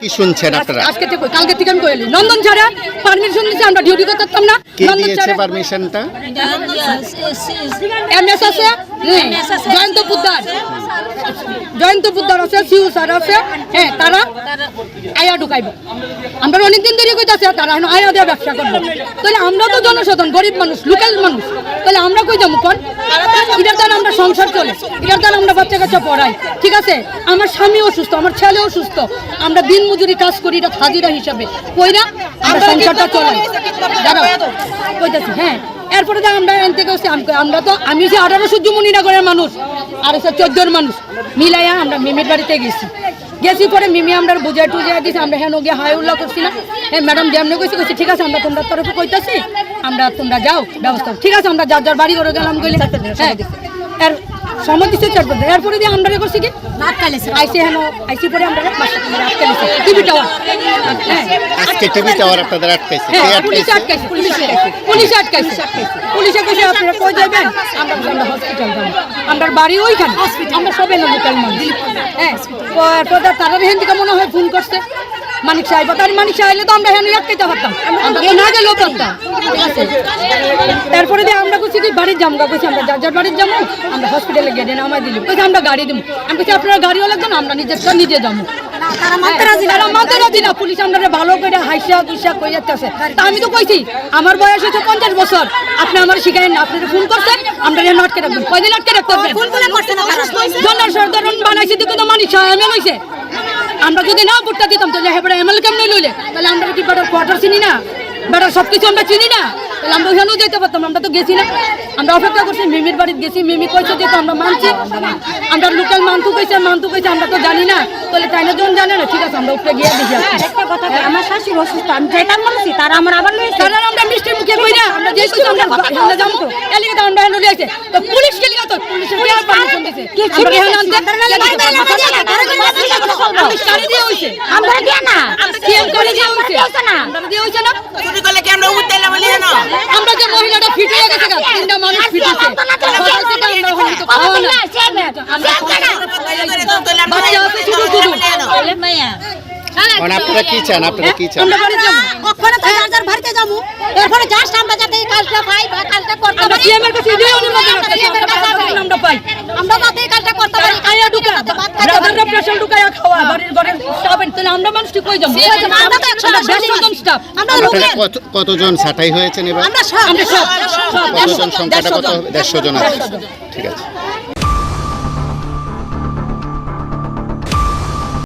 কি শুনছেন আপনারা? আজকে থেকে কালকে থেকে আমি কইলি নন্দন ছাড়া পারমিশন দিছে আমরা ডিউটি করতে পারতাম না। কে নন্দন দিয়েছে ছাড়া পারমিশনটা এমএস আছে? হুম, জয়ন্ত পুদ্দার। জয়ন্ত পুদ্দার আছে সিউ স্যার আছে। হ্যাঁ তারা আয়া ঢুকাইব। আমরা অনেকদিন দেরি কইতাছে তারা এখন আয়া দিয়ে ব্যবসা করব। তাহলে আমরা তো জনসাধারণ গরিব মানুষ লোকাল মানুষ। তাহলে আমরা কই যাব কোন? এটার দ্বারা আমরা সংসার চলে এটার দ্বারা আমরা বাচ্চা কাচ্চা পড়াই ঠিক আছে? আমার স্বামী অসুস্থ আমার ছেলে অসুস্থ আমরা দিন মজুরি কাজ করি এটা হাজিরা হিসাবে। কইরা আমরা সংসারটা চলাই। দাঁড়াও। কইতাছি হ্যাঁ। এরপরে যে আমরা এন থেকে হচ্ছে আমরা তো আমি যে আঠারো সূর্য মনিনগরের মানুষ আর হচ্ছে চোদ্দোর মানুষ মিলাইয়া আমরা মিমির বাড়িতে গেছি। গেছি পরে মিমি আমরা বুঝা টুজা দিছি আমরা হেন গিয়ে হাই উল্লাহ করছি না। হ্যাঁ ম্যাডাম যেমনি কইছি কইছি ঠিক আছে আমরা তোমরা তরফে কইতাছি আমরা তোমরা যাও ব্যবস্থা ঠিক আছে আমরা যার যার বাড়ি করে গেলাম গেলে হ্যাঁ এর সময় দিচ্ছে চার বছর এরপরে দিয়ে আমরা করছি কি? আইসি হেন আইসি পরে আমরা আটকাইছি টিভি টাওয়ার হ্যাঁ। আজকে টিভি টাওয়ার আপনাদের আটকাইছে। কে আটকাইছে আটকাইছে, আটকাইছে, পুলিশে আটকাইছে। আপনারা কই যাবেন? আমরা হসপিটাল যাব। আমরা বাড়ি ওইখানে। আমরা সবাই লোকাল মানুষ হ্যাঁ এরপর তারা হেন থেকে মনে হয় ফোন করছে। মানিক সাহেব তার মানিক সাহেব তো আমরা হেন আটকাইতে পারতাম। আমরা তো না গেলেও পারতাম তারপরে দিয়ে আমরা কইছি কি বাড়ির যাব কইছি আমরা যার যার বাড়ির যাব আমরা হসপিটালে গেটে নামাই দিলাম। কইছি আমরা গাড়ি দিব আমি কইছি আপনারা গাড়িও লাগবে না আমরা নিজের নিজে যাব। রাজি না। পুলিশ আমরা ভালো করে হাইসা কুইসা কই যাচ্ছে তা আমি তো কইছি আমার বয়স হচ্ছে পঞ্চাশ বছর। আপনি আমার শিখাইন ফোন করছেন রাখবেন। কয়দিন জনসাধারণ বানাইছে যদি না ভোটটা দিতাম তাহলে হেবারে এমএল কেমনে লইলে? তাহলে আমরা কি বেটার কোয়ার্টার চিনি না? বেটার সব কিছু আমরা চিনি না। তাহলে আমরা ওখানেও যেতে পারতাম আমরা তো গেছি না আমরা অপেক্ষা করছি মিমির বাড়িতে গেছি মিমি কইছে যে তো আমরা মানছি। আমরা লোকাল মানতু কইছে মানতু কইছে আমরা তো জানি না। তাহলে তাই না জন জানে না ঠিক আছে আমরা উপরে গিয়ে দেখি। একটা কথা আমার শাশুড়ি অসুস্থ আমি যেতাম বলছি তারা আমার আবার লয়েছে কারণ আমরা মিষ্টি মুখে কই না? আমরা যে কইছি আমরা আমরা যাব এলিগে তো আমরা হেন লইছে তো পুলিশ কে লিগা তো? পুলিশের কে পারমিশন দিছে। কি আমরা হেন আনতে পুলিশ গাড়ি দিয়ে হইছে আমরা দিয়া না। সিএম গাড়ি দিয়ে হইছে দিয়েছে না। আমরা দিয়ে না? চুরি করলে কি আমরা উঠতে বলি না আমরা যে মহিলাটা ফিট হয়ে গেছে তিনটা মানুষ ফিট হয়েছে। আমরা আপনারা কি চান? আপনারা কি চান? আমরা যাব ওখানে তো যার যার যাব। এরপরে জাস্ট আমরা যাতে এই কাজটা পাই বা কাজটা করতে পারি। সিএম কাছে অনুমোদন আমরা আমরা পাই। আমরা যাতে কতজন ছাটাই হয়েছেন এবার? আমরা সব। আমরা সব। সব। কতজন সংখ্যাটা কত? জন দেড়শো জন। আছে ঠিক আছে।